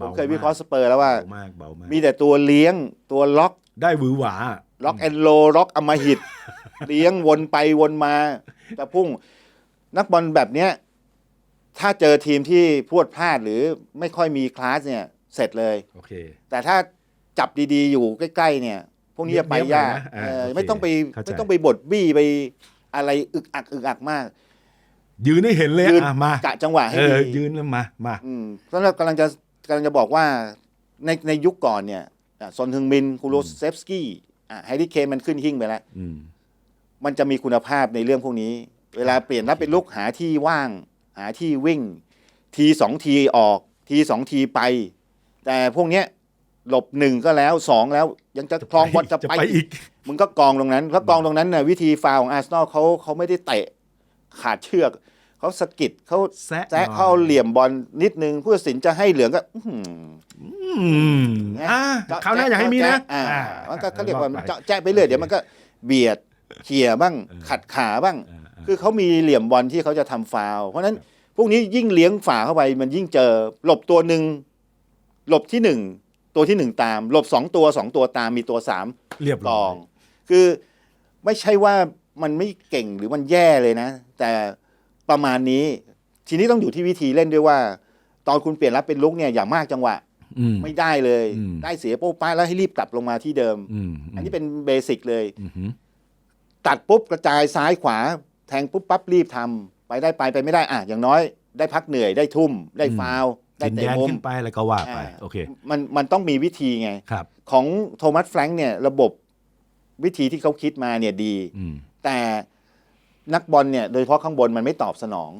ผมบเคยวิเคราะห์สเปอร์แล้วว่า เบามากเบามากมีแต่ตัวเลี้ยงตัวล็อก ได้หวือหวา ล็อกแอนโลล็อกอมหิต เลี้ยงวนไปวนมาจะพุ่ง นักบอลแบบเนี้ย ถ้าเจอทีมที่พรวดพลาดหรือไม่ค่อยมีคลาสเนี่ย เสร็จเลย โอเค แต่ถ้าจับดีๆ อยู่ใกล้ๆเนี่ย พวกนี้จะไปยากเนี๊ยบๆหน่อยนะอ่าเออโอเคไม่ต้องไปเข้าใจ ไม่ต้องไปบดบี้ไปอะไรอึกอักอึกอักมากยืนให้เห็นเลยยืนอะมากะจังหวะให้เอดีอยืนแล้วมามา อืมเพราะเรากำลังจะ กำลังจะบอกว่าในในยุคก่อนเนี่ยอะซอนฮึงมิน คูโรเซฟสกี้อะแฮร์รี่เคนมันขึ้นหิ้งไปแล้ว อืม มันจะมีคุณภาพในเรื่องพวกนี้ เวลาเปลี่ยนรับเป็นลุกหาที่ว่าง หาที่วิ่ง ทีสองทีออก ทีสองทีไป แต่พวกเนี้ยหลบหนึ่งก็แล้วสองแล้วยังจะคลองบอลจะจะไปไปอีก มึงก็กองตรงนั้นแล้วกองตรงนั้นน่ะวิธีฟาวล์ของอาร์เซนอลเขาเขาไม่ได้เตะขาดเชือก เขาสะกิดเขาแซะแซะเข้าเหลี่ยมบอลนิดนึงผู้ตัดสินจะให้เหลืองก็อื้อหือ อืมอ่าคราวหน้าอย่าให้มีนะอ่าอ่ามันก็เขาเรียกว่าไปเจาะแจ๊ะไปเรื่อยเดี๋ยวมันก็เบียดเขี่ยบ้างเออขัดขาบ้าง อ่าอ่า คือเขามีเหลี่ยมบอลที่เขาจะทำฟาวล์เพราะฉะนั้นพวกนี้ยิ่งเลี้ยงฝ่าเข้าไป มันยิ่งเจอหลบตัวหนึ่งหลบที่หนึ่งตัวที่หนึ่งตาม หลบสองตัวสองตัวตามมีตัวสาม เรียบกร้อองยคือไม่ใช่ว่ามันไม่เก่งหรือมันแย่เลยนะ แต่ ประมาณนี้ ทีนี้ต้องอยู่ที่วิธีเล่นด้วยว่า ตอนคุณเปลี่ยนรับเป็นลุกเนี่ยอย่ามากจังหวะอืมไม่ได้เลยอืมได้เสียโป๊ะป้ายแล้วให้รีบกลับลงมาที่เดิมอืมอันนี้เป็นเบสิกเลยอืมอืมตัดปุ๊บกระจายซ้ายขวา แทงปุ๊บปั๊บรีบทำไปได้ไปไปไม่ได้อะอย่างน้อย ได้พักเหนื่อยได้ทุ่ม ได้ฟาวล์ได้กินเตะแดนมุมขึ้นไปแล้วก็ว่าไปอ่าโอเคมันมันต้องมีวิธีไงครับของโทมัสแฟรงค์เนี่ยระบบวิธีที่เขาคิดมาเนี่ยดีอืมแต่ นักบอลเนี่ยโดยเฉพาะข้างบนมันไม่ตอบสนอง